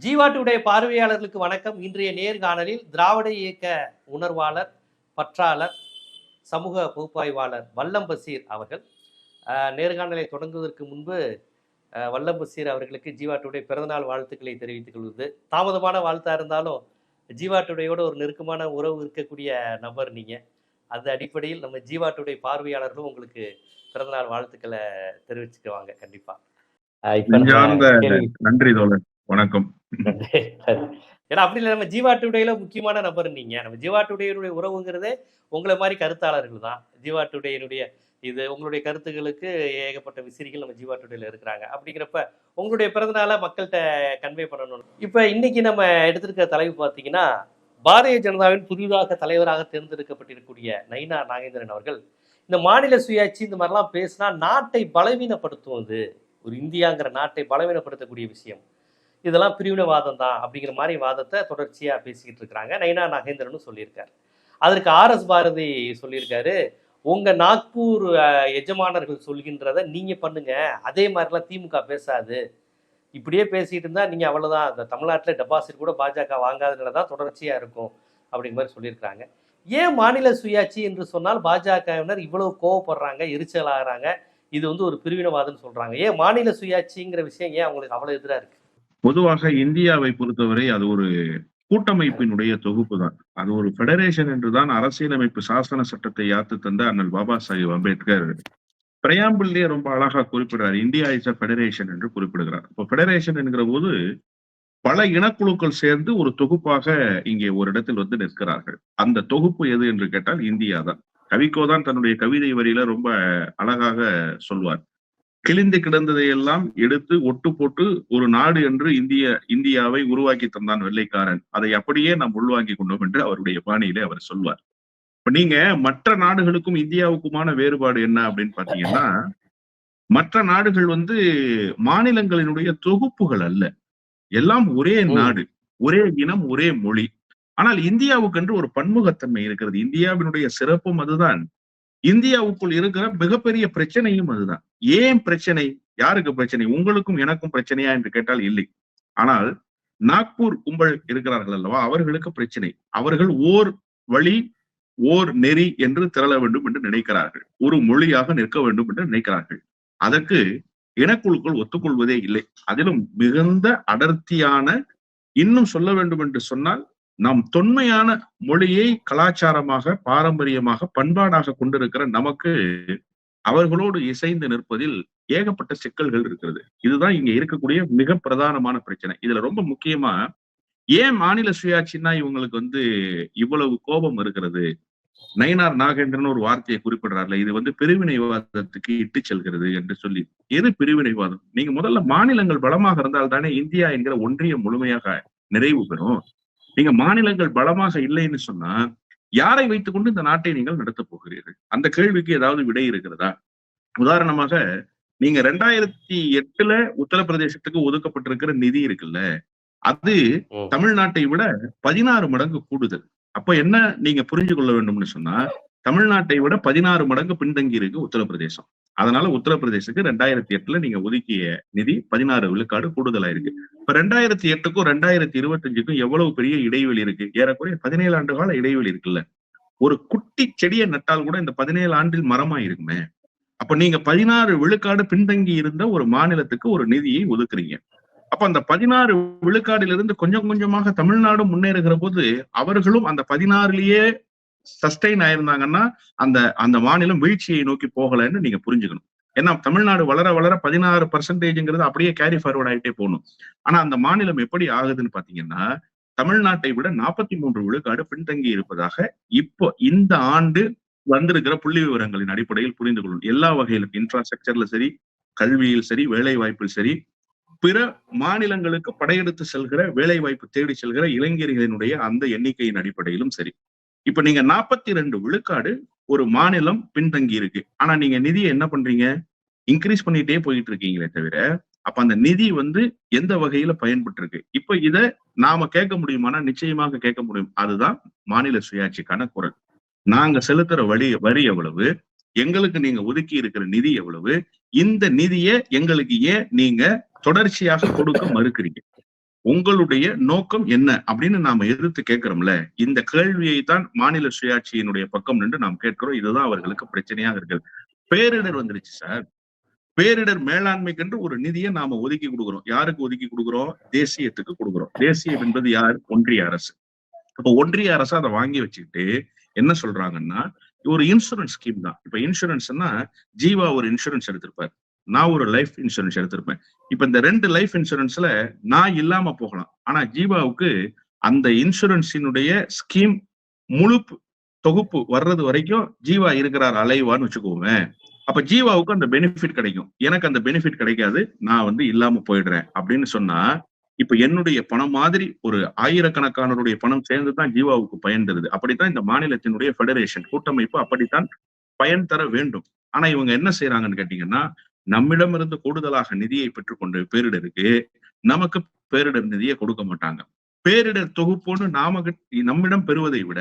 ஜீவாட்டுடைய பார்வையாளர்களுக்கு வணக்கம். இன்றைய நேர்காணலில் திராவிட இயக்க உணர்வாளர் பற்றாளர் சமூக பகுப்பாய்வாளர் வல்லம் பசீர் அவர்கள். நேர்காணலை தொடங்குவதற்கு முன்பு அஹ், வல்லம் பசீர் அவர்களுக்கு ஜீவாட்டுடைய பிறந்தநாள் வாழ்த்துக்களை தெரிவித்துக் கொள்வது. தாமதமான வாழ்த்தா இருந்தாலும் ஜீவாட்டுடையோட ஒரு நெருக்கமான உறவு இருக்கக்கூடிய நபர் நீங்க. அந்த அடிப்படையில் நம்ம ஜீவாட்டுடைய பார்வையாளர்களும் உங்களுக்கு பிறந்தநாள் வாழ்த்துக்களை தெரிவிச்சுக்குவாங்க கண்டிப்பா. அஹ், இப்ப நம்ம நெஞ்சார்ந்த கேள்வி- நன்றி தோழர். வணக்கம். ஏன்னா அப்படி இல்லை நம்ம ஜீவா டுடேல முக்கியமான நபர் நீங்க. நம்ம ஜீவா டுடேனுடைய உறவுங்கிறதே உங்களை மாதிரி கருத்தாளர்கள் தான். ஜீவாட்டுடையனுடைய இது உங்களுடைய கருத்துக்களுக்கு ஏகப்பட்ட விசிறிகள் நம்ம ஜீவா டுடேல இருக்கிறாங்க. அப்படிங்கிறப்ப உங்களுடைய பிறந்தநாளை மக்கள்கிட்ட கன்வே பண்ணணும். இப்ப இன்னைக்கு நம்ம எடுத்திருக்கிற தலைவு பார்த்தீங்கன்னா பாரதிய ஜனதாவின் புதிதாக தலைவராக தேர்ந்தெடுக்கப்பட்டிருக்கக்கூடிய நயினா நாகேந்திரன் அவர்கள் இந்த மாநில சுயாட்சி இந்த மாதிரிலாம் பேசினா நாட்டை பலவீனப்படுத்துவது ஒரு இந்தியாங்கிற நாட்டை பலவீனப்படுத்தக்கூடிய விஷயம். இதெல்லாம் பிரிவினவாதம் தான் அப்படிங்கிற மாதிரி வாதத்தை தொடர்ச்சியாக பேசிக்கிட்டு இருக்கிறாங்க. நைனா நாகேந்திரனும் சொல்லியிருக்காரு. அதற்கு ஆர் எஸ் பாரதி சொல்லியிருக்காரு உங்கள் நாக்பூர் எஜமானர்கள் சொல்கின்றதை நீங்கள் பண்ணுங்க. அதே மாதிரிலாம் திமுக பேசாது. இப்படியே பேசிகிட்டு இருந்தால் நீங்கள் அவ்வளோதான் இந்த தமிழ்நாட்டில் டெபாசிட் கூட பாஜக வாங்காதனால தான் தொடர்ச்சியாக இருக்கும். அப்படிங்கிற மாதிரி சொல்லியிருக்காங்க ஏன் மாநில சுயாட்சி என்று சொன்னால் பாஜகவினர் இவ்வளவு கோவப்படுறாங்க எரிச்சல் ஆகிறாங்க இது வந்து ஒரு பிரிவினவாதம்னு சொல்கிறாங்க ஏன் மாநில சுயாட்சிங்கிற விஷயம் ஏன் அவங்களுக்கு அவ்வளோ எதிராக இருக்குது பொதுவாக இந்தியாவை பொறுத்தவரை அது ஒரு கூட்டமைப்பினுடைய தொகுப்பு தான் அது ஒரு ஃபெடரேஷன் என்றுதான் அரசியலமைப்பு சாசன சட்டத்தை யாத்து தந்த அண்ணல் பாபா சாஹிப் அம்பேத்கர். பிரயாம்பிள்லயே ரொம்ப அழகா குறிப்பிடுறார். இந்தியா இஸ் அ ஃபெடரேஷன் என்று குறிப்பிடுகிறார். இப்போ ஃபெடரேஷன் என்கிற போது பல இனக்குழுக்கள் சேர்ந்து ஒரு தொகுப்பாக இங்கே ஒரு இடத்தில் வந்து நிற்கிறார்கள். அந்த தொகுப்பு எது என்று கேட்டால் இந்தியா தான் கவிக்கோ தான் தன்னுடைய கவிதை வரியில ரொம்ப அழகாக சொல்வார். கிழிந்து கிடந்ததை எல்லாம் எடுத்து ஒட்டு போட்டு ஒரு நாடு என்று இந்திய இந்தியாவை உருவாக்கி தந்தான் வெள்ளைக்காரன். அதை அப்படியே நாம் உள்வாங்கி கொண்டோம் என்று அவருடைய பாணியிலே அவர் சொல்வார். இப்ப நீங்க மற்ற நாடுகளுக்கும் இந்தியாவுக்குமான வேறுபாடு என்ன அப்படின்னு பாத்தீங்கன்னா மற்ற நாடுகள் வந்து மாநிலங்களினுடைய தொகுப்புகள் அல்ல. எல்லாம் ஒரே. நாடு ஒரே இனம் ஒரே மொழி. ஆனால் இந்தியாவுக்கென்று ஒரு பன்முகத்தன்மை இருக்கிறது. இந்தியாவினுடைய சிறப்பும் அதுதான். இந்தியாவுக்குள் இருக்கிற மிகப்பெரிய பிரச்சனையும் அதுதான். ஏன் பிரச்சனை? யாருக்கு பிரச்சனை? உங்களுக்கும் எனக்கும் பிரச்சனையா என்று கேட்டால் இல்லை. ஆனால் நாக்பூர் கும்பல் இருக்கிறார்கள் அல்லவா? அவர்களுக்கு பிரச்சனை. அவர்கள் ஓர் வழி ஓர் நெறி என்று திரள வேண்டும் என்று நினைக்கிறார்கள். ஒரு மொழியாக நிற்க வேண்டும் என்று நினைக்கிறார்கள். அதற்கு இனக்குழுக்கள் ஒத்துக்கொள்வதே இல்லை. அதிலும் மிகுந்த அடர்த்தியான இன்னும் சொல்ல வேண்டும் என்று சொன்னால் நாம் தொன்மையான மொழியை கலாச்சாரமாக பாரம்பரியமாக பண்பாடாக கொண்டிருக்கிற நமக்கு அவர்களோடு இசைந்து நிற்பதில் ஏகப்பட்ட சிக்கல்கள் இருக்கிறது. இதுதான் இங்க இருக்கக்கூடிய மிக பிரதானமான பிரச்சனை. இதுல ரொம்ப முக்கியமா ஏன் மாநில சுயாட்சின்னா இவங்களுக்கு வந்து இவ்வளவு கோபம் இருக்கிறது நயினார் நாகேந்திரன் ஒரு வார்த்தையை குறிப்பிடுறாருல இது வந்து பிரிவினைவாதத்துக்கு இட்டு செல்கிறது என்று சொல்லி. எது பிரிவினைவாதம்? நீங்க முதல்ல மாநிலங்கள் பலமாக இருந்தால் தானே இந்தியா என்கிற ஒன்றியம் முழுமையாக நிறைவு பெறும். நீங்க மாநிலங்கள் பலமாக இல்லைன்னு சொன்னா யாரை வைத்துக்கொண்டு இந்த நாட்டை நீங்கள் நடத்தப் போகிறீர்கள்? அந்த கேள்விக்கு ஏதாவது விடை இருக்கிறதா? உதாரணமாக நீங்க ரெண்டாயிரத்தி எட்டுல உத்தரப்பிரதேசத்துக்கு ஒதுக்கப்பட்டிருக்கிற நிதி இருக்குல்ல அது. தமிழ்நாட்டை விட பதினாறு மடங்கு கூடுதல். அப்ப என்ன நீங்க புரிஞ்சு கொள்ள வேண்டும்னு சொன்னா தமிழ்நாட்டை விட பதினாறு மடங்கு பின்தங்கி இருக்கு உத்தரப்பிரதேசம். அதனால உத்தரப்பிரதேசத்துக்கு ரெண்டாயிரத்தி எட்டுல நீங்க ஒதுக்கிய நிதி பதினாறு விழுக்காடு கூடுதலா இருக்கு இப்ப ரெண்டாயிரத்தி எட்டுக்கும் ரெண்டாயிரத்தி இருபத்தஞ்சுக்கும் எவ்வளவு பெரிய இடைவெளி இருக்கு? ஏறக்குறைய பதினேழு ஆண்டு கால இடைவெளி இருக்குல்ல. ஒரு குட்டி செடியை நட்டால் கூட இந்த பதினேழு ஆண்டில் மரமா இருக்குமே அப்ப நீங்க பதினாறு விழுக்காடு பின்தங்கி இருந்த ஒரு மாநிலத்துக்கு ஒரு நிதியை ஒதுக்குறீங்க. அப்ப அந்த பதினாறு விழுக்காடிலிருந்து கொஞ்சம் கொஞ்சமாக தமிழ்நாடு முன்னேறுகிற போது அவர்களும் அந்த பதினாறுலயே சஸ்டைன் ஆயிருந்தாங்கன்னா அந்த அந்த மாநிலம் வீழ்ச்சியை நோக்கி போகலைன்னு நீங்க புரிஞ்சுக்கணும். ஏன்னா தமிழ்நாடு வளர வளர பதினாறு பர்சன்டேஜ்ங்கிறது அப்படியே கேரி ஃபார்வர்ட் ஆகிட்டே போகணும். ஆனா அந்த மாநிலம் எப்படி ஆகுதுன்னு பாத்தீங்கன்னா தமிழ்நாட்டை விட நாற்பத்தி மூன்று விழுக்காடு பின்தங்கி இருப்பதாக இப்போ இந்த ஆண்டு வந்திருக்கிற புள்ளி விவரங்களின் அடிப்படையில் புரிந்து கொள்ளும். எல்லா வகையிலும் இன்ஃப்ராஸ்ட்ரக்சர்ல சரி கல்வியில் சரி வேலை வாய்ப்பில் சரி பிற மாநிலங்களுக்கு படையெடுத்து செல்கிற வேலை வாய்ப்பு தேடி செல்கிற இளைஞர்களினுடைய அந்த எண்ணிக்கையின் அடிப்படையிலும் சரி. இப்ப நீங்க நாற்பத்தி ரெண்டு விழுக்காடு ஒரு மாநிலம் பின்தங்கி இருக்கு. ஆனா நீங்க நிதியை என்ன பண்றீங்க? இன்க்ரீஸ் பண்ணிட்டே போயிட்டு இருக்கீங்களே தவிர அப்ப அந்த நிதி வந்து எந்த வகையில பயன்பட்டு இருக்கு இப்ப இத நாம கேட்க முடியுமானா நிச்சயமாக கேட்க முடியும். அதுதான் மாநில சுயாட்சிக்கான குரல். நாங்க செலுத்துற வழி வரி எவ்வளவு? எங்களுக்கு நீங்க ஒதுக்கி இருக்கிற நிதி எவ்வளவு? இந்த நிதியை எங்களுக்கு ஏன் நீங்க தொடர்ச்சியாக கொடுக்க மறுக்கிறீங்க? உங்களுடைய நோக்கம் என்ன அப்படின்னு நாம எதிர்த்து கேட்கிறோம்ல இந்த கேள்வியை தான் மாநில சுயாட்சியினுடைய பக்கம் நின்று நாம் கேட்கிறோம். இதுதான் அவர்களுக்கு பிரச்சனையாக இருக்கு பேரிடர் வந்துருச்சு சார். பேரிடர் மேலாண்மைக்கென்று ஒரு நிதியை நாம ஒதுக்கி கொடுக்குறோம். யாருக்கு ஒதுக்கி கொடுக்குறோம்? தேசியத்துக்கு கொடுக்குறோம். தேசியம் என்பது யார்? ஒன்றிய அரசு. அப்ப ஒன்றிய அரசு அதை வாங்கி வச்சுக்கிட்டு என்ன சொல்றாங்கன்னா ஒரு இன்சூரன்ஸ் ஸ்கீம் தான். இப்ப இன்சூரன்ஸ்னா ஜீவா ஒரு இன்சூரன்ஸ் எடுத்திருப்பாரு. நான் ஒரு லைஃப் இன்சூரன்ஸ் எடுத்திருப்பேன். இப்ப இந்த ரெண்டு லைஃப் இன்சூரன்ஸ்ல நான் இல்லாம போகலாம். ஆனா ஜீவாவுக்கு அந்த இன்சூரன்ஸினுடைய ஸ்கீம் முழு தொகுப்பு வர்றது வரைக்கும் ஜீவா இருக்கிறார் அலைவான்னு வச்சுக்கோங்க அப்ப ஜீவாவுக்கு அந்த பெனிஃபிட் கிடைக்கும். எனக்கு அந்த பெனிஃபிட் கிடைக்காது. நான் வந்து இல்லாம போயிடுறேன் அப்படின்னு சொன்னா இப்ப என்னுடைய பணம் மாதிரி ஒரு ஆயிரக்கணக்கானருடைய பணம் சேர்ந்து தான் ஜீவாவுக்கு பயன் தருது அப்படித்தான் இந்த மாநிலத்தினுடைய ஃபெடரேஷன் கூட்டமைப்பு அப்படித்தான் பயன் தர வேண்டும். ஆனா இவங்க என்ன செய்யறாங்கன்னு கேட்டீங்கன்னா நம்மிடமிருந்து கூடுதலாக நிதியை பெற்றுக்கொண்டு பேரிடருக்கு நமக்கு பேரிடர் நிதியை கொடுக்க மாட்டாங்க. பேரிடர் தொகுப்புன்னு நாம நம்மிடம் பெறுவதை விட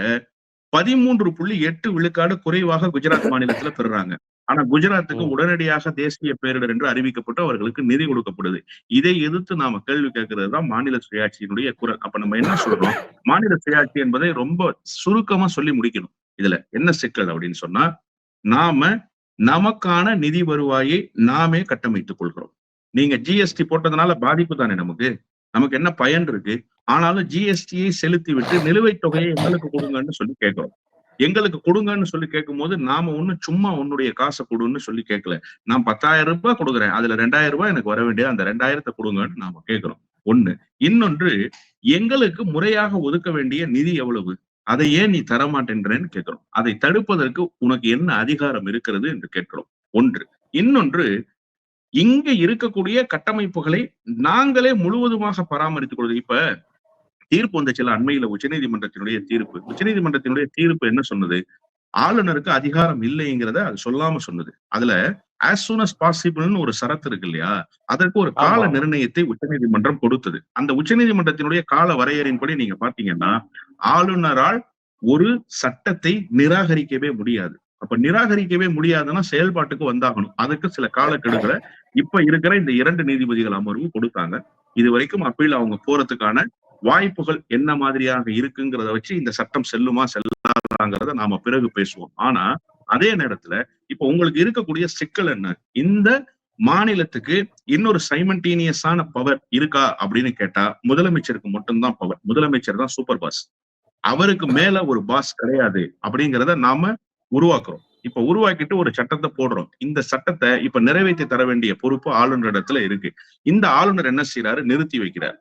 பதிமூன்று புள்ளி எட்டு விழுக்காடு குறைவாக குஜராத் மாநிலத்துல பெறுறாங்க. ஆனா குஜராத்துக்கு. உடனடியாக தேசிய பேரிடர் என்று அறிவிக்கப்பட்டு அவர்களுக்கு நிதி கொடுக்கப்படுது. இதை எதிர்த்து நாம கேள்வி கேட்கிறது தான் மாநில சுயாட்சியினுடைய குரல். அப்ப நம்ம என்ன சொல்றோம் மாநில சுயாட்சி என்பதை ரொம்ப சுருக்கமா சொல்லி முடிக்கணும். இதுல என்ன சிக்கல் அப்படின்னு சொன்னா நாம நமக்கான நிதி வருவாயை நாமே கட்டமைத்துக் கொள்கிறோம். நீங்க ஜிஎஸ்டி போட்டதுனால பாதிப்பு தானே நமக்கு? நமக்கு என்ன பயன் இருக்கு? ஆனாலும் ஜிஎஸ்டியை செலுத்தி விட்டு நிலுவைத் தொகையை எங்களுக்கு கொடுங்கன்னு சொல்லி கேட்கிறோம். எங்களுக்கு கொடுங்கன்னு சொல்லி கேட்கும் போது நாம ஒண்ணும் சும்மா உன்னுடைய காசை கொடுன்னு சொல்லி கேட்கல. நான் பத்தாயிரம் ரூபாய் கொடுக்குறேன். அதுல ரெண்டாயிரம் ரூபாய் எனக்கு வர வேண்டிய அந்த ரெண்டாயிரத்தை கொடுங்கன்னு நாம கேட்கிறோம். ஒண்ணு. இன்னொன்று எங்களுக்கு முறையாக ஒதுக்க வேண்டிய நிதி எவ்வளவு? அதை ஏன் நீ தரமாட்டேன்றேன்னு கேட்கிறோம். அதை தடுப்பதற்கு உனக்கு என்ன அதிகாரம் இருக்கிறது என்று கேட்கிறோம். ஒன்று. இன்னொன்று இங்க இருக்கக்கூடிய கட்டமைப்புகளை நாங்களே முழுவதுமாக பராமரித்துக் கொள்வது. இப்ப தீர்ப்பு வந்துச்சுல அண்மையில உச்சநீதிமன்றத்தினுடைய தீர்ப்பு. உச்சநீதிமன்றத்தினுடைய தீர்ப்பு என்ன சொன்னது? ஆளுநருக்கு அதிகாரம் இல்லைங்கிறத அது சொல்லாம சொன்னது. அதுல as soon as பாசிபிள்னு ஒரு சரத்து இருக்கு இல்லையா? அதற்கு ஒரு கால. நிர்ணயத்தை உச்சநீதிமன்றம் கொடுத்தது. அந்த உச்சநீதிமன்றத்தினுடைய கால வரையறையின்படி நீங்க பாத்தீங்கன்னா ஆளுநரால் ஒரு சட்டத்தை நிராகரிக்கவே முடியாது. அப்ப நிராகரிக்கவே முடியாதுன்னா செயல்பாட்டுக்கு வந்தாகணும். அதுக்கு சில காலக்கெடுகளை இப்ப இருக்கிற இந்த இரண்டு நீதிபதிகள் அமர்வு கொடுத்தாங்க. இது வரைக்கும் அப்பீல் அவங்க போறதுக்கான வாய்ப்புகள் என்ன மாதிரியாக இருக்குங்கிறத வச்சு இந்த சட்டம் செல்லுமா செல்லாதாங்கிறத நாம பிறகு பேசுவோம். ஆனா அதே நேரத்துல இப்ப உங்களுக்கு இருக்கக்கூடிய சிக்கல் என்ன? இந்த மாநிலத்துக்கு இன்னொரு சைமன்டீனியஸான பவர் இருக்கா அப்படின்னு கேட்டா முதலமைச்சருக்கு மட்டும்தான் பவர் முதலமைச்சர் தான் சூப்பர் பாஸ் அவருக்கு மேல ஒரு பாஸ் கிடையாது அப்படிங்கிறத நாம உருவாக்குறோம். இப்ப உருவாக்கிட்டு ஒரு சட்டத்தை போடுறோம். இந்த சட்டத்தை இப்ப நிறைவேற்றி தர வேண்டிய பொறுப்பு ஆளுநரிடத்துல இருக்கு. இந்த ஆளுநர் என்ன செய்யறாரு நிறுத்தி வைக்கிறார்.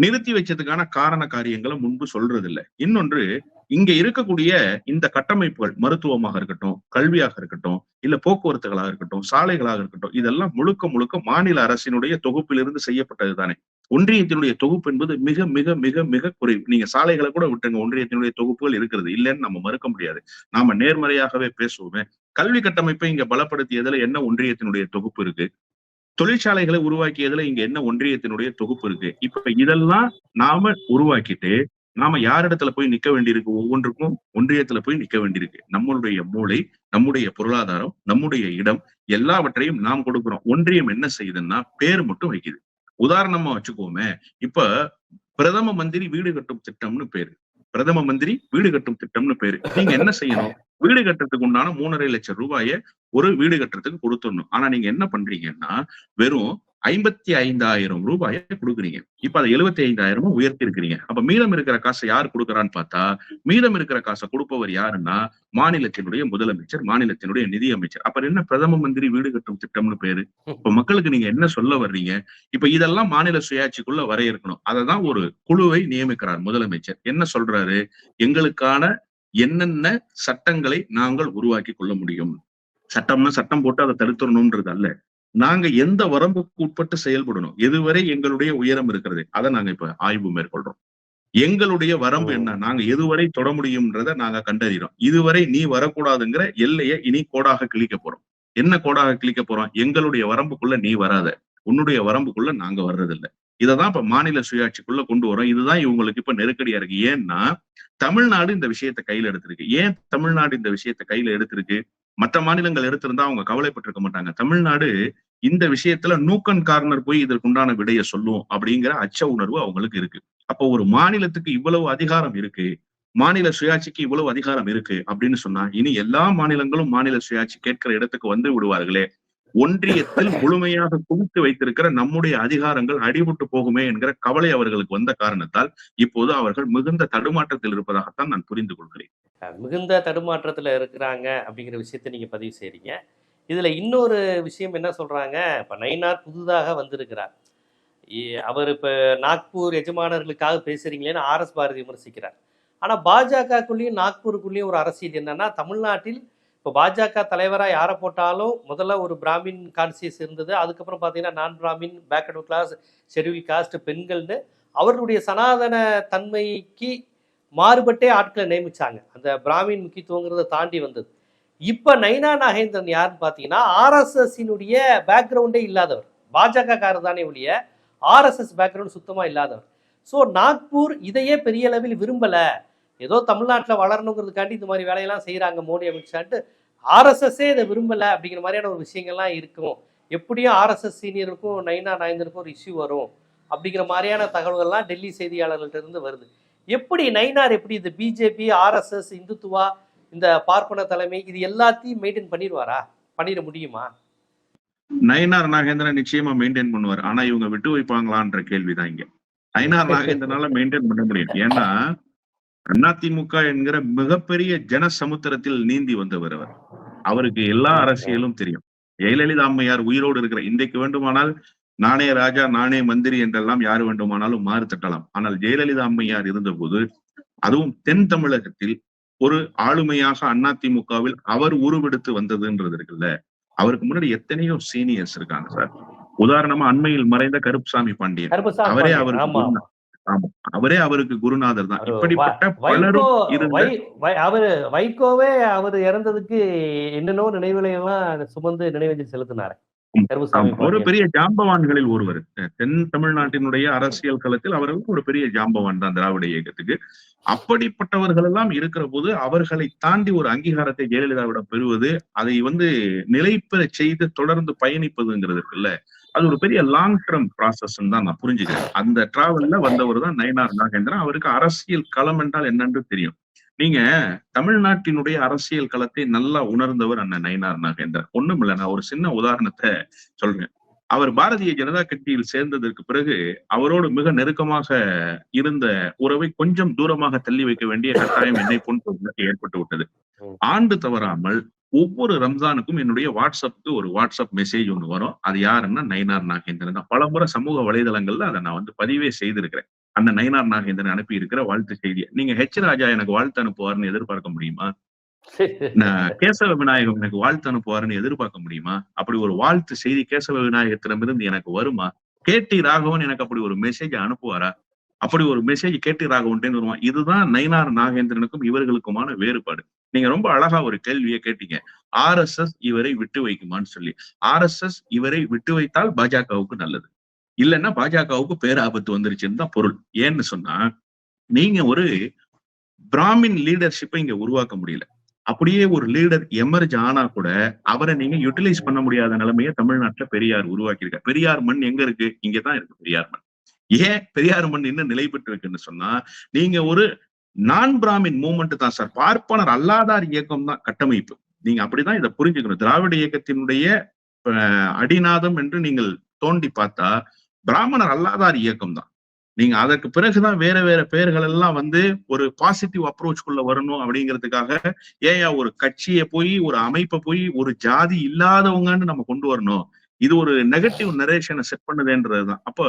நிறுத்தி வச்சதுக்கான காரண காரியங்களை முன்பு சொல்றது இல்ல இன்னொன்று இங்க இருக்கக்கூடிய இந்த கட்டமைப்புகள் மருத்துவமாக இருக்கட்டும் கல்வியாக இருக்கட்டும் இல்ல போக்குவரத்துகளாக இருக்கட்டும் சாலைகளாக இருக்கட்டும் இதெல்லாம் முழுக்க முழுக்க மாநில அரசினுடைய தொகுப்பிலிருந்து செய்யப்பட்டது தானே ஒன்றியத்தினுடைய தொகுப்பு என்பது மிக மிக மிக மிக குறைவு. நீங்க சாலைகளை கூட விட்டுங்க ஒன்றியத்தினுடைய தொகுப்புகள் இருக்கிறது. இல்லைன்னு நம்ம மறுக்க முடியாது. நாம நேர்மறையாகவே பேசுவோமே. கல்வி கட்டமைப்பை இங்க பலப்படுத்தியதுல என்ன ஒன்றியத்தினுடைய தொகுப்பு இருக்கு? தொழிற்சாலைகளை உருவாக்கியதுல இங்க என்ன ஒன்றியத்தினுடைய தொகுப்பு இருக்கு? இப்ப இதெல்லாம் நாம உருவாக்கிட்டு நாம யாரிடத்துல போய் நிக்க வேண்டியிருக்கு? ஒவ்வொன்றுக்கும் ஒன்றியத்துல போய் நிக்க வேண்டியிருக்கு. நம்மளுடைய மூளை நம்முடைய பொருளாதாரம் நம்முடைய இடம் எல்லாவற்றையும் நாம் கொடுக்கிறோம். ஒன்றியம் என்ன செய்யுதுன்னா பேர் மட்டும் வைக்குது. உதாரணமா வச்சுக்கோமே. இப்ப பிரதம மந்திரி வீடு கட்டும் திட்டம்னு பேரு. பிரதம மந்திரி வீடு கட்டும் திட்டம்னு பேரு. நீங்க என்ன செய்யணும்? வீடு கட்டுறதுக்கு உண்டான மூணரை லட்சம் ரூபாய ஒரு வீடு கட்டுறதுக்கு கொடுத்துடணும். ஆனா நீங்க என்ன பண்றீங்கன்னா வெறும் ஐம்பத்தி ஐந்தாயிரம் ரூபாயை கொடுக்குறீங்க. இப்ப அதை எழுபத்தி ஐந்தாயிரமும் உயர்த்தி இருக்கிறீங்க அப்ப மீதம் இருக்கிற காசை யார் கொடுக்கறான்னு பார்த்தா மீதம் இருக்கிற காசை கொடுப்பவர் யாருன்னா மாநிலத்தினுடைய முதலமைச்சர் மாநிலத்தினுடைய நிதி அமைச்சர் அப்ப என்ன பிரதம மந்திரி வீடு கட்டும் திட்டம்னு பேரு? இப்ப மக்களுக்கு நீங்க என்ன சொல்ல வர்றீங்க? இப்ப இதெல்லாம் மாநில சுயாட்சிக்குள்ள வரையறுக்கணும். அததான் ஒரு குழுவை நியமிக்கிறார் முதலமைச்சர். என்ன சொல்றாரு? எங்களுக்கான என்னென்ன சட்டங்களை நாங்கள் உருவாக்கி கொள்ள முடியும்? சட்டம்னா சட்டம் போட்டு அதை தடுத்துடணும்ன்றது அல்ல. நாங்க எந்த வரம்புக்கு உட்பட்டு செயல்படணும்? எதுவரை எங்களுடைய உயரம் இருக்கிறது? அதை நாங்க இப்ப ஆய்வு மேற்கொள்றோம். எங்களுடைய வரம்பு. என்ன? நாங்க எதுவரை தொட முடியும்ன்றத நாங்க கண்டறிறோம் இதுவரை நீ வரக்கூடாதுங்கிற எல்லையை இனி கோடாக கிழிக்க போறோம். என்ன கோடாக கிழிக்க போறோம்? எங்களுடைய வரம்புக்குள்ள நீ வராத. உன்னுடைய வரம்புக்குள்ள நாங்க வர்றதில்லை. இததான் இப்ப மாநில சுயாட்சிக்குள்ள கொண்டு வரோம். இதுதான் இவங்களுக்கு இப்ப நெருக்கடியா இருக்கு. ஏன்னா தமிழ்நாடு இந்த விஷயத்தை கையில எடுத்திருக்கு. ஏன் தமிழ்நாடு இந்த விஷயத்தை கையில எடுத்திருக்கு? மற்ற மாநிலங்கள் எடுத்திருந்தா அவங்க கவலைப்பட்டிருக்க மாட்டாங்க. தமிழ்நாடு இந்த விஷயத்துல நூக்கன் கார்னர் போய் இதற்குண்டான விடையை சொல்லும் அப்படிங்கிற அச்ச உணர்வு அவங்களுக்கு இருக்கு. அப்போ ஒரு மாநிலத்துக்கு இவ்வளவு அதிகாரம் இருக்கு மாநில சுயாட்சிக்கு இவ்வளவு அதிகாரம் இருக்கு அப்படின்னு சொன்னா இனி எல்லா மாநிலங்களும் மாநில சுயாட்சி கேட்கிற இடத்துக்கு வந்து விடுவார்களே. ஒன்றியத்தில் முழுமையாக குவித்து வைத்திருக்கிற நம்முடைய அதிகாரங்கள் அடிபட்டு போகுமே என்கிற கவலை அவர்களுக்கு வந்த காரணத்தால் இப்போது அவர்கள் மிகுந்த தடுமாற்றத்தில் இருப்பதாகத்தான் நான் புரிந்து கொள்கிறேன். மிகுந்த தடுமாற்றத்தில் இருக்கிறாங்க அப்படிங்கிற விஷயத்தை நீங்க பதிவு செய்கிறீங்க இதுல இன்னொரு விஷயம் என்ன சொல்றாங்க? இப்போ நயினார் புதுதாக வந்திருக்கிறார். இ- அவர் இப்போ நாக்பூர் எஜமானர்களுக்காக பேசுகிறீங்களேன்னு ஆர்எஸ் பாரதி விமர்சிக்கிறார். ஆனால் பாஜகக்குள்ளேயும் நாக்பூருக்குள்ளேயும் ஒரு அரசியல் என்னன்னா தமிழ்நாட்டில் இப்போ பாஜக தலைவராக யாரை போட்டாலும் முதல்ல ஒரு பிராமின் கான்சியஸ் இருந்தது. அதுக்கப்புறம் பார்த்தீங்கன்னா நான் Brahmin backward class schedule caste பெண்கள்னு அவருடைய சனாதன தன்மைக்கு மாறுபட்டே ஆட்களை நியமிச்சாங்க. அந்த பிராமின் முக்கியத்துவங்கிறத தாண்டி வந்தது. இப்போ நைனா நாகேந்திரன் யாருன்னு பார்த்தீங்கன்னா ஆர்எஸ்எஸ்ஸினுடைய பேக்ரவுண்டே இல்லாதவர். பாஜக காரர் தானே ஒழிய ஆர்எஸ்எஸ் பேக்ரவுண்ட் சுத்தமாக இல்லாதவர். ஸோ நாக்பூர் இதையே பெரிய அளவில் விரும்பலை. ஏதோ தமிழ்நாட்டில் வளரணுங்கிறதுக்காண்டி இந்த மாதிரி வேலையெல்லாம் செய்கிறாங்க மோடி அமித்ஷான்ட்டு. ஆர்எஸ்எஸ்ஸே இதை விரும்பலை அப்படிங்கிற மாதிரியான ஒரு விஷயங்கள்லாம் இருக்கும். எப்படியும் ஆர்எஸ்எஸ் சீனியருக்கும் நைனா நாயந்தருக்கும் ஒரு இஷ்யூ வரும் அப்படிங்கிற மாதிரியான தகவல்கள்லாம் டெல்லி செய்தியாளர்கள்ட்ட இருந்து வருது. எப்படி நைனார் எப்படி இந்த பிஜேபி ஆர்எஸ்எஸ் இந்துத்துவா இந்த பார்ப்பன தலைமை இது எல்லாத்தையும் மெயின்டைன் பண்ணிடுவாரா? பண்ணிட முடியுமா? நயனார் நாகேந்திரன் நிச்சயமா மெயின்டைன் பண்ணுவார். ஆனா இவங்க விட்டு வைப்பாங்களான்ற கேள்விதான் இங்க. நயனார் நாகேந்திரனால மெயின்டைன் பண்ண முடியும். ஏன்னா அதிமுக என்கிற மிகப்பெரிய ஜன சமுத்திரத்தில் நீந்தி வந்தவர் அவர். அவருக்கு எல்லா அரசியலும் தெரியும். ஜெயலலிதா அம்மையார் உயிரோடு இருக்கிற இன்றைக்கு வேண்டுமானால் நானே ராஜா நானே மந்திரி என்றெல்லாம் யார் வேண்டுமானாலும் மாறு தட்டலாம். ஆனால் ஜெயலலிதா அம்மையார் இருந்தபோது அதுவும் தென் தமிழகத்தில் ஒரு ஆளுமையாக அதிமுகவில் அவர் உருவெடுத்து வந்ததுன்றது இருக்குல்ல. அவருக்கு முன்னாடி எத்தனையோ சீனியர்ஸ் இருக்காங்க சார். உதாரணமா அண்மையில் மறைந்த கருப்புசாமி பாண்டியன். அவரே. அவருக்கு அவரே அவருக்கு குருநாதர் தான். இப்படிப்பட்ட பலரும் அவரு வைகோவே அவர் இறந்ததுக்கு என்னென்னோ நினைவுகளை எல்லாம் சுமந்து நினைவஞ்சலி செலுத்தினாரு. ஒரு பெரிய ஜாம்பவான்களில் ஒருவர். தென் தமிழ்நாட்டினுடைய அரசியல் களத்தில் அவர்களுக்கு ஒரு பெரிய ஜாம்பவான் தான் திராவிட இயக்கத்துக்கு. அப்படிப்பட்டவர்கள் எல்லாம் இருக்கிற போது அவர்களை தாண்டி ஒரு அங்கீகாரத்தை ஜெயலலிதாவிடம் பெறுவது அதை வந்து நிலைப்பெற செய்து தொடர்ந்து பயணிப்பதுங்கிறது இருக்குல்ல. அது ஒரு பெரிய லாங் டேர்ம் ப்ராசஸ் தான் நான் புரிஞ்சுக்கிறேன். அந்த டிராவல்ல வந்தவர் தான் நயனார் நாகேந்திரன். அவருக்கு அரசியல் களம் என்றால் என்னன்னு தெரியும்? நீங்க தமிழ்நாட்டினுடைய அரசியல் களத்தை நல்லா உணர்ந்தவர் அண்ணன் நயினார் நாகேந்திரன். ஒண்ணும் இல்ல நான் ஒரு சின்ன உதாரணத்தை சொல்றேன். அவர் பாரதிய ஜனதா கட்சியில் சேர்ந்ததற்கு பிறகு அவரோடு மிக நெருக்கமாக இருந்த உறவை கொஞ்சம் தூரமாக தள்ளி வைக்க வேண்டிய கட்டாயம் என்னை போன்றவர்களுக்கு ஏற்பட்டு விட்டது. ஆண்டு தவறாமல் ஒவ்வொரு ரம்ஜானுக்கும் என்னுடைய வாட்ஸ்அப்புக்கு ஒரு வாட்ஸ்அப் மெசேஜ் ஒண்ணு வரும். அது யாருன்னா நயினார் நாகேந்திரன் தான். பலமுறை சமூக வலைதளங்கள்ல அதை நான் வந்து பதிவே செய்திருக்கிறேன். அண்ணன் நயினார் நாகேந்திரன் அனுப்பி இருக்கிற வாழ்த்து செய்தியை. நீங்க ஹெச் ராஜா எனக்கு வாழ்த்து அனுப்புவார்னு எதிர்பார்க்க முடியுமா? கேசவ விநாயகம் எனக்கு வாழ்த்து அனுப்புவாருன்னு எதிர்பார்க்க முடியுமா? அப்படி ஒரு வாழ்த்து செய்தி கேசவ விநாயகத்திடமிருந்து எனக்கு வருமா? கேடி ராகவன் எனக்கு அப்படி ஒரு மெசேஜ் அனுப்புவாரா? அப்படி ஒரு மெசேஜ் கேடி ராகவன் வருவான். இதுதான் நயினார் நாகேந்திரனுக்கும் இவர்களுக்குமான வேறுபாடு. நீங்க ரொம்ப அழகா ஒரு கேள்வியை கேட்டீங்க. ஆர் எஸ் எஸ் இவரை விட்டு வைக்குமான்னு சொல்லி. ஆர் எஸ் எஸ் இவரை விட்டு வைத்தால் பாஜகவுக்கு நல்லது. இல்லைன்னா பாஜகவுக்கு பேராபத்து வந்துருச்சுன்னு தான் பொருள். ஏன்னு சொன்னா நீங்க ஒரு பிராமின் லீடர்ஷிப்பை இங்க உருவாக்க முடியல. அப்படியே ஒரு லீடர் எமர்ஜ் ஆனா கூட அவரை நீங்க யூட்டிலைஸ் பண்ண முடியாத நிலைமையை தமிழ்நாட்டுல பெரியார் உருவாக்கியிருக்காரு. பெரியார் மண் எங்க இருக்கு? இங்கதான் இருக்கு பெரியார் மண். ஏன் பெரியார் மண் இன்னும் நிலை பெற்று இருக்குன்னு சொன்னா நீங்க ஒரு நான் பிராமின் மூமெண்ட் தான் சார். பார்ப்பனர் அல்லாதார் இயக்கம் தான் கட்டமைப்பு. நீங்க அப்படிதான் இதை புரிஞ்சுக்கணும். திராவிட இயக்கத்தினுடைய அடிநாதம் என்று நீங்கள் தோண்டி பார்த்தா பிராமணர் அல்லாதார் இயக்கம் தான். நீங்க அதற்கு பிறகுதான் வேற வேற பெயர்கள் எல்லாம் வந்து ஒரு பாசிட்டிவ் அப்ரோச்குள்ள வரணும் அப்படிங்கிறதுக்காக ஏயா ஒரு கட்சியை போய் ஒரு அமைப்பை போய் ஒரு ஜாதி இல்லாதவங்கன்னு நம்ம கொண்டு வரணும். இது ஒரு நெகட்டிவ் நரேஷனை செட் பண்ணுதுன்றதுதான் அப்ப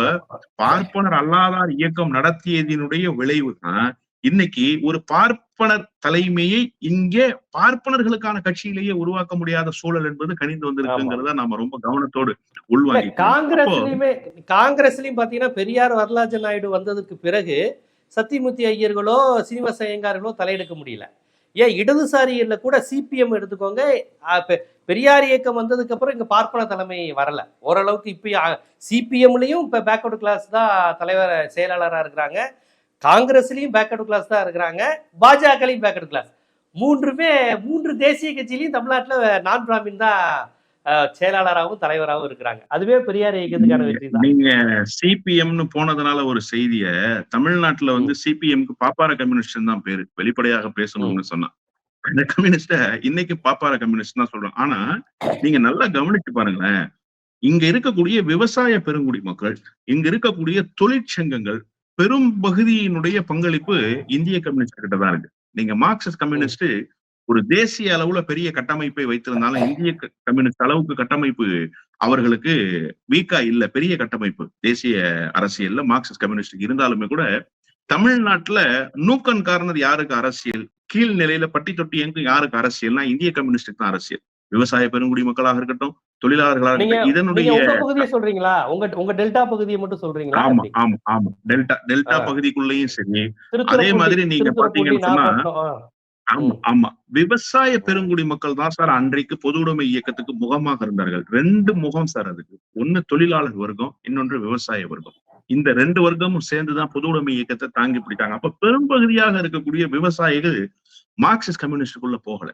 பார்ப்பனர் அல்லாதார் இயக்கம் நடத்தியதினுடைய விளைவு தான் இன்னைக்கு ஒரு பார்ப்பனர் தலைமையை இங்கே பார்ப்பனர்களுக்கான கட்சியிலேயே உருவாக்க முடியாத சூழல் என்பது கணிந்து வந்திருக்குங்கிறத நாம ரொம்ப கவனத்தோடு உள்வாங்கி காங்கிரஸ்லயுமே காங்கிரஸ்லயும் பாத்தீங்கன்னா பெரியார் வரலாஜ நாயுடு வந்ததுக்கு பிறகு சத்தியமூர்த்தி ஐயர்களோ சீனிவாச ஐயங்கார்களோ தலையெடுக்க முடியல. ஏன் இடதுசாரிகள்ல கூட சிபிஎம் எடுத்துக்கோங்க. பெரியார் இயக்கம் வந்ததுக்கு அப்புறம் இங்க பார்ப்பன தலைமை வரல. ஓரளவுக்கு இப்போ சிபிஎம்லயும் இப்ப பேக்வர்டு கிளாஸ் தான் தலைவர் செயலாளராக இருக்கிறாங்க. காங்கிரஸ்லயும் பேக்வர்டு கிளாஸ் தான் இருக்கிறாங்க. பாஜகலையும் பேக்வர்டு கிளாஸ் மூன்றுமே மூன்று தேசிய கட்சியிலையும் தமிழ்நாட்டுல நான் பிராமின் தான் செயலாளராகவும் தலைவராகவும் இருக்கிறாங்க. அதுவே பெரியார் இயக்கத்துக்கான வெற்றி தான் நீங்க சிபிஎம்னு போனதுனால ஒரு செய்திய தமிழ்நாட்டுல வந்து சிபிஎம்க்கு பாப்பார கம்யூனிஸ்ட் தான் பேரு. வெளிப்படையாக பேசணும்னு சொன்னா. அந்த கம்யூனிஸ்ட இன்னைக்கு பாப்பார கம்யூனிஸ்ட் தான் சொல்றோம் ஆனா நீங்க நல்லா கவனிச்சு பாருங்களேன். இங்க இருக்கக்கூடிய விவசாய பெருங்குடி மக்கள் இங்க இருக்கக்கூடிய தொழிற்சங்கங்கள் பெரும் பகுதியினுடைய பங்களிப்பு இந்திய கம்யூனிஸ்ட் கிட்ட தான் இருக்கு. நீங்க மார்க்சிஸ்ட் கம்யூனிஸ்ட் ஒரு தேசிய அளவுல பெரிய கட்டமைப்பை வைத்திருந்தாலும் இந்திய கம்யூனிஸ்ட் அளவுக்கு கட்டமைப்பு அவர்களுக்கு வீக்கா இல்ல பெரிய கட்டமைப்பு. தேசிய அரசியல்ல மார்க்சிஸ்ட் கம்யூனிஸ்ட் இருந்தாலுமே கூட தமிழ்நாட்டுல நூக்கன் காரணர் யாருக்கு அரசியல்? கீழ் நிலையில பட்டி தொட்டி எங்கும் யாருக்கு அரசியல்னா இந்திய கம்யூனிஸ்டுக்கு தான் அரசியல். விவசாய பெருங்குடி மக்களாக இருக்கட்டும் தொழிலாளர்களாக இதனுடைய பகுதியை சொல்றீங்களா? உங்க உங்க டெல்டா பகுதியை மட்டும் சொல்றீங்களா? ஆமா? ஆமா ஆமா. Delta delta. பகுதிக்குள்ளேயும் சரி அதே மாதிரி நீங்க பாத்தீங்கன்னு சொன்னா. ஆமா ஆமா. விவசாய பெருங்குடி மக்கள் தான் சார் அன்றைக்கு பொது உடைமை இயக்கத்துக்கு முகமாக இருந்தார்கள். ரெண்டு முகம் சார் அதுக்கு. ஒண்ணு தொழிலாளர் வர்க்கம் இன்னொன்று விவசாய வர்க்கம். இந்த ரெண்டு வர்க்கமும் சேர்ந்துதான் பொது உடைமை இயக்கத்தை தாங்கி பிடித்தாங்க அப்ப பெரும்பகுதியாக இருக்கக்கூடிய விவசாயிகள் மார்க்சிஸ்ட் கம்யூனிஸ்டுக்குள்ள போகல.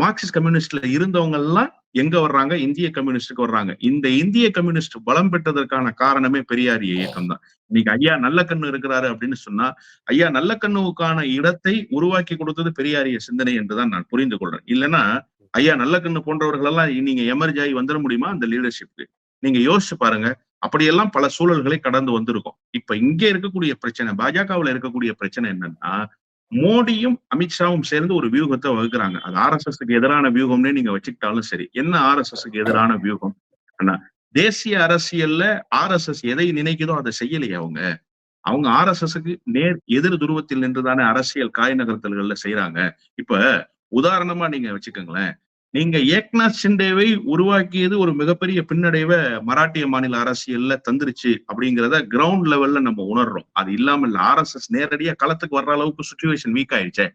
மார்க்சிஸ்ட் கம்யூனிஸ்ட்ல இருந்தவங்க எல்லாம் எங்க வர்றாங்க? இந்திய கம்யூனிஸ்டுக்கு வர்றாங்க. இந்த இந்திய கம்யூனிஸ்ட் பலம் பெற்றதற்கான காரணமே பெரியாரிய இயக்கம் தான். இன்னைக்கு ஐயா நல்ல கண்ணு இருக்கிறாரு அப்படின்னு சொன்னா ஐயா நல்ல கண்ணுக்கான இடத்தை உருவாக்கி கொடுத்தது பெரியாரிய சிந்தனை என்றுதான் நான் புரிந்து கொள்றேன். இல்லைன்னா ஐயா நல்ல கண்ணு போன்றவர்கள் எல்லாம் நீங்க எமர்ஜ் ஆகி வந்துட முடியுமா அந்த லீடர்ஷிப்க்கு நீங்க யோசிச்சு பாருங்க. அப்படியெல்லாம் பல சூழல்களை கடந்து வந்திருக்கும். இப்ப இங்க இருக்கக்கூடிய பிரச்சனை பாஜகவுல இருக்கக்கூடிய பிரச்சனை என்னன்னா மோடியும் அமித்ஷாவும் சேர்ந்து ஒரு வியூகத்தை வகுக்கிறாங்க. அது ஆர்எஸ்எஸ்க்கு எதிரான வியூகம்னே நீங்க வச்சுக்கிட்டாலும் சரி. என்ன ஆர்எஸ்எஸ்க்கு எதிரான வியூகம்? ஆனா தேசிய அரசியல்ல ஆர்எஸ்எஸ் எதை நினைக்குதோ அதை செய்யலையே அவங்க. அவங்க ஆர்எஸ்எஸ்க்கு நேர் எதிர் துருவத்தில் நின்றுதானே அரசியல் காய் நகர்த்தல்கள்ல செய்யறாங்க இப்ப உதாரணமா நீங்க வச்சுக்கோங்களேன். நீங்க ஏக்நாத் சிண்டேவை உருவாக்கியது ஒரு மிகப்பெரிய பின்னடைவை மராட்டிய மாநில அரசியல்ல தந்துருச்சு அப்படிங்கிறத கிரவுண்ட் லெவல்ல நம்ம உணர்றோம். அது இல்லாம இல்ல ஆர்எஸ்எஸ் நேரடியா களத்துக்கு வர்ற அளவுக்கு சுச்சுவேஷன் வீக் ஆயிடுச்சே.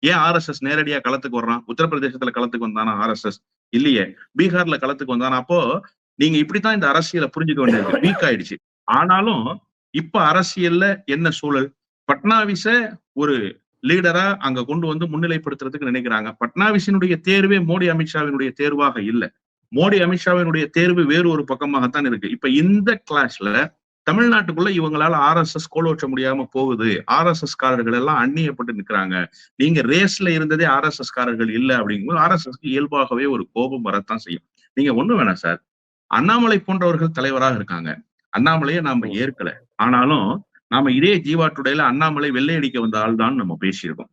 ஏன் ஆர்எஸ்எஸ் நேரடியா களத்துக்கு வர்றான்? உத்தரப்பிரதேசத்துல களத்துக்கு வந்தானா ஆர்எஸ்எஸ் இல்லையே. பீகார்ல களத்துக்கு வந்தானா? அப்போ நீங்க இப்படித்தான் இந்த அரசியலை புரிஞ்சுக்க வேண்டியது. வீக் ஆயிடுச்சு. ஆனாலும் இப்ப அரசியல்ல என்ன சூழல்? பட்னாவிஸ ஒரு லீடரா அங்க கொண்டு வந்து முன்னிலைப்படுத்துறதுக்கு நினைக்கிறாங்க. பட்னாவிஸினுடைய தேர்வே மோடி அமித்ஷாவினுடைய தேர்வாக இல்லை. மோடி அமித்ஷாவினுடைய தேர்வு வேறு ஒரு பக்கமாகத்தான் இருக்கு. இப்ப இந்த கிளாஸ்ல தமிழ்நாட்டுக்குள்ள இவங்களால ஆர்எஸ்எஸ் கோலோற்ற முடியாம போகுது. ஆர்எஸ்எஸ் காரர்கள் எல்லாம் அந்நியப்பட்டு நிக்கிறாங்க. நீங்க ரேஸ்ல இருந்ததே ஆர்எஸ்எஸ் காரர்கள் இல்ல அப்படிங்கும்போது ஆர்எஸ்எஸ்க்கு இயல்பாகவே ஒரு கோபம் வரத்தான் செய்யும். நீங்க ஒண்ணு வேணாம் சார் அண்ணாமலை போன்றவர்கள் தலைவராக இருக்காங்க. அண்ணாமலையை நாம ஏற்கல. ஆனாலும் நாம இதே ஜீவா டுடேல அண்ணாமலை வெள்ளையடிக்க வந்த ஆள் தான் நம்ம பேசியிருக்கோம்.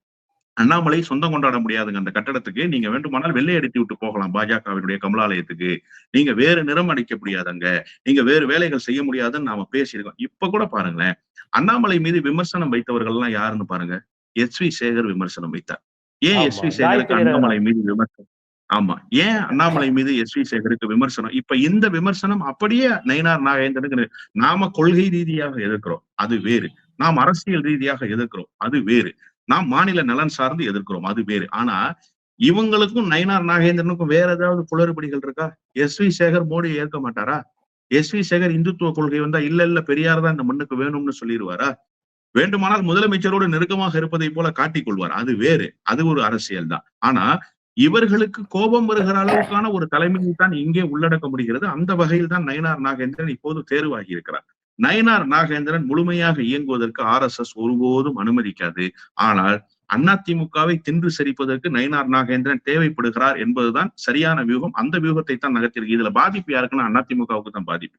அண்ணாமலை சொந்தம் கொண்டாட முடியாதுங்க அந்த கட்டடத்துக்கு. நீங்க வேண்டுமானால் வெள்ளை அடித்து விட்டு போகலாம் பாஜகவினுடைய கமலாலயத்துக்கு. நீங்க வேறு நிறம் அடிக்க முடியாதுங்க. நீங்க வேறு வேலைகள் செய்ய முடியாதுன்னு நாம பேசியிருக்கோம். இப்ப கூட பாருங்களேன் அண்ணாமலை மீது விமர்சனம் வைத்தவர்கள் எல்லாம் யாருன்னு பாருங்க? எஸ் வி சேகர் விமர்சனம் வைத்தார். ஏன் எஸ் வி சேகருக்கு அண்ணாமலை மீது விமர்சனம் ஆமா. ஏன் அண்ணாமலை மீது எஸ் வி சேகருக்கு விமர்சனம்? இப்ப இந்த விமர்சனம் அப்படியே நயினார் நாகேந்திரனுக்கு நாம கொள்கை ரீதியாக எதிர்க்கிறோம். அது வேறு. நாம் அரசியல் ரீதியாக எதிர்க்கிறோம். அது வேறு. நாம் மாநில நலன் சார்ந்து எதிர்க்கிறோம். அது வேறு. ஆனா இவங்களுக்கும் நயினார் நாகேந்திரனுக்கும் வேற ஏதாவது குளறுபடிகள் இருக்கா? எஸ் வி சேகர் மோடியை ஏற்க மாட்டாரா? எஸ் வி சேகர் இந்துத்துவ கொள்கை வந்தா இல்ல இல்ல பெரியார் தான் இந்த மண்ணுக்கு வேணும்னு சொல்லிடுவாரா? வேண்டுமானால் முதலமைச்சரோடு நெருக்கமாக இருப்பதை போல காட்டிக் கொள்வார். அது வேறு. அது ஒரு அரசியல் தான். ஆனா இவர்களுக்கு கோபம் வருகிற அளவுக்கான ஒரு தலைமையை தான் இங்கே உள்ளடக்க முடிகிறது. அந்த வகையில் தான் நயனார் நாகேந்திரன் இப்போது தேர்வாகி இருக்கிறார். நயனார் நாகேந்திரன் முழுமையாக இயங்குவதற்கு ஆர் எஸ் எஸ் ஒருபோதும் அனுமதிக்காது. ஆனால் அதிமுகவை தின்று சரிப்பதற்கு நயனார் நாகேந்திரன் தேவைப்படுகிறார் என்பதுதான் சரியான வியூகம். அந்த வியூகத்தை தான் நகர்த்திருக்கு இதுல பாதிப்பு யாருக்குன்னா அதிமுகவுக்கு தான் பாதிப்பு.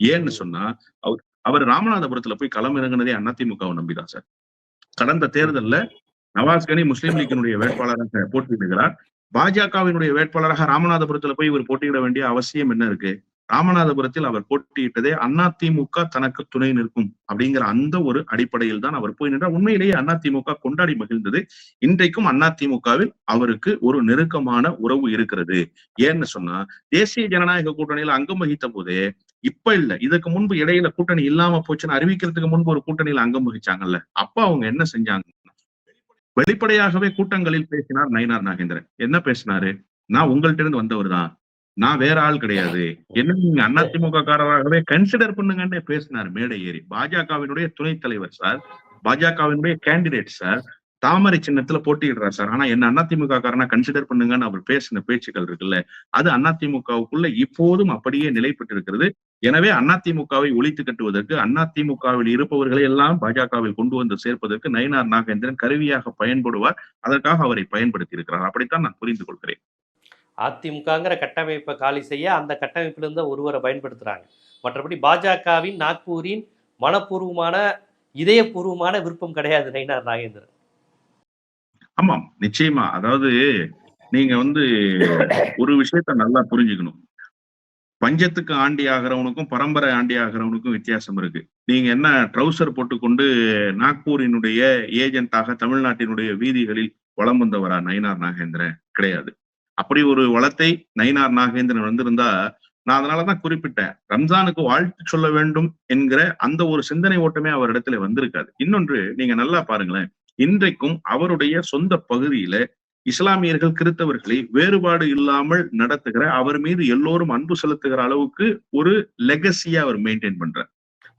ஏன்னு சொன்னா அவர் அவர் ராமநாதபுரத்துல போய் களமிறங்கினதே அதிமுகவை நம்பிதான் சார். கடந்த தேர்தல்ல நவாஸ் கனி முஸ்லீம் லீக்கினுடைய வேட்பாளராக போட்டியிடுகிறார். பாஜகவினுடைய வேட்பாளராக ராமநாதபுரத்துல போய் இவர் போட்டியிட வேண்டிய அவசியம் என்ன இருக்கு? ராமநாதபுரத்தில் அவர் போட்டியிட்டதே அதிமுக தனக்கு துணை நிற்கும் அப்படிங்கிற அந்த ஒரு அடிப்படையில் தான் அவர் போய் நின்றார். உண்மையிலேயே அதிமுக கொண்டாடி மகிழ்ந்தது. இன்றைக்கும் அதிமுகவில் அவருக்கு ஒரு நெருக்கமான உறவு இருக்கிறது. ஏன்னு சொன்னா தேசிய ஜனநாயக கூட்டணியில அங்கம் வகித்த போதே இப்ப இல்ல இதுக்கு முன்பு இடையில கூட்டணி இல்லாம போச்சுன்னு அறிவிக்கிறதுக்கு முன்பு ஒரு கூட்டணியில அங்கம் வகிச்சாங்கல்ல அப்ப அவங்க என்ன செஞ்சாங்க? வெளிப்படையாகவே கூட்டங்களில் பேசினார் நயினார் நாகேந்திரன். என்ன பேசினாரு? நான் உங்கள்ட்ட இருந்து வந்தவர் தான். நான் வேற ஆள் கிடையாது. என்ன நீங்க அதிமுக காரராகவே கன்சிடர் பண்ணுங்கன்னு பேசினார் மேடை ஏறி. பாஜகவினுடைய துணைத் தலைவர் சார் பாஜகவினுடைய கேண்டிடேட் சார் தாமரை சின்னத்துல போட்டியிடுறார் சார். ஆனா என்ன அதிமுக காரனா கன்சிடர் பண்ணுங்கன்னு அவர் பேசின பேச்சுக்கள் இருக்குல்ல அது அதிமுகவுக்குள்ள இப்போதும் அப்படியே நிலை பெற்றிருக்கிறது எனவே அதிமுகவை ஒழித்து கட்டுவதற்கு அதிமுகவில் இருப்பவர்களை எல்லாம் பாஜகவில் கொண்டு வந்து சேர்ப்பதற்கு நயினார் நாகேந்திரன் கருவியாக பயன்படுவார் அதற்காக அவரை பயன்படுத்தி இருக்கிறார் அப்படித்தான் நான் புரிந்து கொள்கிறேன். அதிமுகங்கிற கட்டமைப்பை காலி செய்ய அந்த கட்டமைப்பிலிருந்து ஒருவரை பயன்படுத்துறாங்க. மற்றபடி பாஜகவின் நாக்பூரின் மனப்பூர்வமான இதயபூர்வமான விருப்பம் கிடையாது நயினார் நாகேந்திரன். ஆமாம் நிச்சயமா. அதாவது நீங்க வந்து ஒரு விஷயத்த நல்லா புரிஞ்சுக்கணும். பஞ்சத்துக்கு ஆண்டி ஆகிறவனுக்கும் பரம்பரை ஆண்டி ஆகிறவனுக்கும் வித்தியாசம் இருக்கு. நீங்க என்ன ட்ரௌசர் போட்டுக்கொண்டு நாக்பூரினுடைய ஏஜென்ட்டாக தமிழ்நாட்டினுடைய வீதிகளில் வலம் வந்தவரா நயினார் நாகேந்திரன்? கிடையாது. அப்படி ஒரு வளத்தை நயினார் நாகேந்திரன் வந்திருந்தா நான் அதனாலதான் குறிப்பிட்டேன். ரம்ஜானுக்கு வாழ்த்து சொல்ல வேண்டும் என்கிற அந்த ஒரு சிந்தனை ஓட்டமே அவர் இடத்துல வந்திருக்காது. இன்னொன்று நீங்க நல்லா பாருங்களேன். இன்றைக்கும் அவருடைய சொந்த பகுதியில இஸ்லாமியர்கள் கிறித்தவர்களை வேறுபாடு இல்லாமல் நடத்துகிற அவர் மீது எல்லோரும் அன்பு செலுத்துகிற அளவுக்கு ஒரு லெகசியா அவர் மெயின்டைன் பண்றார்.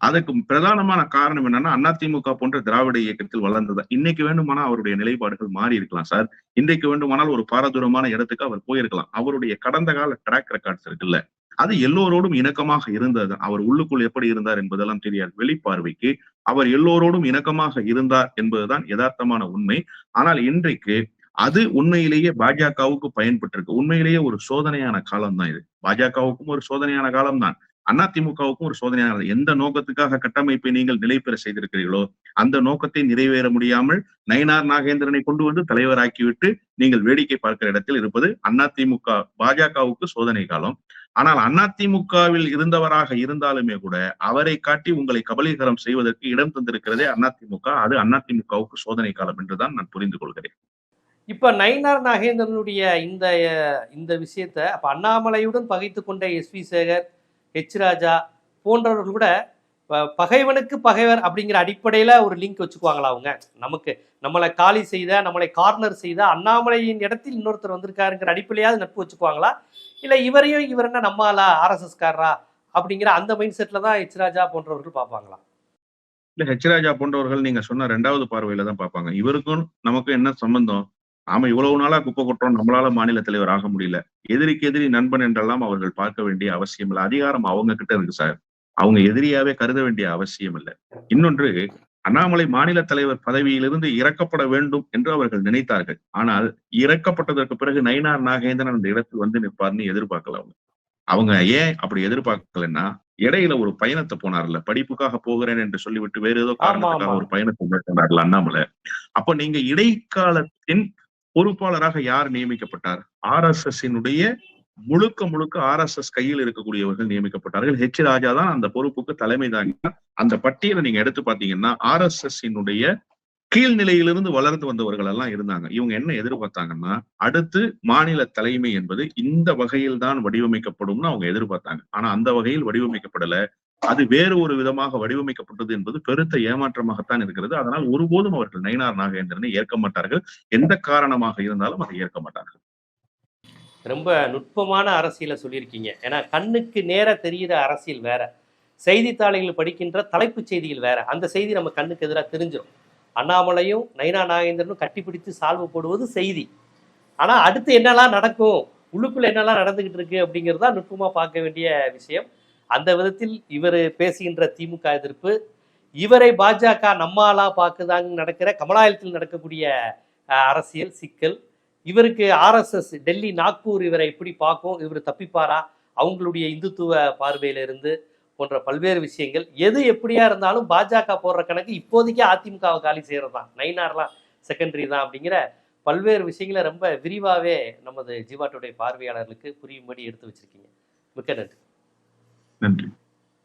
அதுக்கு பிரதானமான காரணம் என்னன்னா அதிமுக போன்ற திராவிட இயக்கத்தில் வளர்ந்ததா இன்னைக்கு வேண்டுமானா அவருடைய நிலைப்பாடுகள் மாறி இருக்கலாம் சார். இன்றைக்கு வேண்டுமானால் ஒரு பாரதூரமான இடத்துக்கு அவர் போயிருக்கலாம். அவருடைய கடந்த கால ட்ராக் ரெக்கார்ட்ஸ் இருக்குல்ல அது எல்லோரோடும் இணக்கமாக இருந்தது. அவர் உள்ளுக்குள் எப்படி இருந்தார் என்பதெல்லாம் தெரியாது. வெளிப்பார்வைக்கு அவர் எல்லோரோடும் இணக்கமாக இருந்தார் என்பதுதான் யதார்த்தமான உண்மை. ஆனால் இன்றைக்கு அது உண்மையிலேயே பாஜகவுக்கு பயன்பட்டிருக்கு. உண்மையிலேயே ஒரு சோதனையான காலம் தான் இது. பாஜகவுக்கும் ஒரு சோதனையான காலம் தான் அதிமுகவுக்கும் ஒரு சோதனையான எந்த நோக்கத்துக்காக கட்டமைப்பை நீங்கள் நிலைபெற செய்திருக்கிறீர்களோ அந்த நோக்கத்தை நிறைவேற முடியாமல் நயினார் நாகேந்திரனை கொண்டு வந்து தலைவராக்கிவிட்டு நீங்கள் வேடிக்கை பார்க்கிற இடத்தில் இருப்பது அதிமுக பாஜகவுக்கு சோதனை காலம். ஆனால் அதிமுகவில் இருந்தவராக இருந்தாலுமே கூட அவரை காட்டி உங்களை கபலீகரம் செய்வதற்கு இடம் தந்திருக்கிறதே அதிமுக அது அதிமுகவுக்கு சோதனை காலம் என்றுதான் நான் புரிந்து கொள்கிறேன். இப்ப நயினார் நாகேந்திரனுடைய இந்த இந்த விஷயத்த அப்ப அண்ணாமலையுடன் பகைத்து கொண்ட S V Sekar H Raja போன்றவர்கள் கூட பகைவனுக்கு பகைவர் அப்படிங்கிற அடிப்படையில ஒரு லிங்க் வச்சுக்குவாங்களா அவங்க? நமக்கு நம்மளை காலி செய்த நம்மளை கார்னர் செய்த அண்ணாமலையின் இடத்தில் இன்னொருத்தர் வந்திருக்காருங்கிற அடிப்படையாவது நட்பு வச்சுக்குவாங்களா? இல்ல இவரையும் இவர் என்ன நம்மளா ஆர்எஸ்எஸ்காரரா அப்படிங்கிற அந்த மைண்ட் செட்டில் தான் ஹெச்ராஜா போன்றவர்கள் பார்ப்பாங்களா? இல்ல ஹெச்ராஜா போன்றவர்கள் நீங்க சொன்ன ரெண்டாவது பார்வையில தான் பார்ப்பாங்க. இவருக்கும் நமக்கும் என்ன சம்பந்தம்? நாம இவ்வளவு நாளா குப்பை கொட்டுறோம் நம்மளால மாநில தலைவர் ஆக முடியல. எதிரிக்கு எதிரி நண்பன் என்றெல்லாம் அவர்கள் பார்க்க வேண்டிய அவசியம் இல்லை. அதிகாரம் அவங்க கிட்ட இருக்கு சார் அவங்க எதிரியாவே கருத வேண்டிய அவசியம் இல்லை. இன்னொன்று அண்ணாமலை மாநில தலைவர் பதவியிலிருந்து இறக்கப்பட வேண்டும் என்று அவர்கள் நினைத்தார்கள். ஆனால் இறக்கப்பட்டதற்கு பிறகு நயினார் நாகேந்திரன் அந்த இடத்தில் வந்து நிற்பார்னு எதிர்பார்க்கல அவங்க. அவங்க ஏன் அப்படி எதிர்பார்க்கலன்னா இடையில ஒரு பயணத்தை போனார்ல. படிப்புக்காக போகிறேன் என்று சொல்லிவிட்டு வேற ஏதோ காரணத்துக்காக. ஒரு பயணத்தை மேற்கொண்டார்ல அண்ணாமலை. அப்ப நீங்க இடைக்காலத்தின் பொறுப்பாளராக யார் நியமிக்கப்பட்டார்? ஆர் எஸ் எஸ் முழுக்க முழுக்க ஆர் எஸ் எஸ் கையில் இருக்கக்கூடியவர்கள் நியமிக்கப்பட்டார்கள். ஹெச் ராஜா தான் அந்த பொறுப்புக்கு தலைமை தாங்கினார். அந்த பட்டியலை நீங்க எடுத்து பாத்தீங்கன்னா ஆர் எஸ் எஸ் கீழ்நிலையிலிருந்து வளர்ந்து வந்தவர்கள் எல்லாம் இருந்தாங்க. இவங்க என்ன எதிர்பார்த்தாங்கன்னா அடுத்து மாநில தலைமை என்பது இந்த வகையில் தான் வடிவமைக்கப்படும்னு அவங்க எதிர்பார்த்தாங்க. ஆனா அந்த வகையில் வடிவமைக்கப்படல. அது வேறு ஒரு விதமாக வடிவமைக்கப்பட்டது என்பது பெருத்த ஏமாற்றமாகத்தான் இருக்கிறது. அதனால் ஒருபோதும் அவர்கள் நயினார் நாகேந்திரனை ஏற்க மாட்டார்கள். எந்த காரணமாக இருந்தாலும் அதை ஏற்க மாட்டார்கள். ரொம்ப நுட்பமான அரசியலை சொல்லியிருக்கீங்க. ஏன்னா கண்ணுக்கு நேர தெரிகிற அரசியல் வேற. செய்தித்தாள்கள் படிக்கின்ற தலைப்புச் செய்திகள் வேற. அந்த செய்தி நம்ம கண்ணுக்கு எதிராக தெரிஞ்சிடும் அண்ணாமலையும் நைனா நாகேந்திரனும் கட்டிப்பிடித்து சால்வு போடுவது செய்தி. ஆனால் அடுத்து என்னெல்லாம் நடக்கும்? உள்ளுக்குள்ள என்னெல்லாம் நடந்துகிட்டு இருக்கு அப்படிங்கிறது தான் நுட்பமாக பார்க்க வேண்டிய விஷயம். அந்த விதத்தில் இவர் பேசுகின்ற திமுக எதிர்ப்பு இவரை பாஜக நம்மாலா பார்க்குதாங்க நடக்கிற கமலாயத்தில் நடக்கக்கூடிய அரசியல் சிக்கல் இவருக்கு ஆர்எஸ்எஸ் டெல்லி நாக்பூர் இவரை எப்படி பார்க்கும் இவர் தப்பிப்பாரா? அவங்களுடைய இந்துத்துவ பார்வையிலிருந்து போன்ற பல்வேறு விஷயங்கள். எது எப்படியா இருந்தாலும் பாஜக போடுற கணக்கு இப்போதைக்கு அதிமுகவை காலி செய்கிறது தான் நைனார்லாம் செகண்டரி தான் அப்படிங்கிற பல்வேறு விஷயங்களை ரொம்ப விரிவாகவே நமது ஜீவாட்டுடைய பார்வையாளர்களுக்கு புரியும்படி எடுத்து வச்சிருக்கீங்க. மிக்க நன்றி. நன்றி.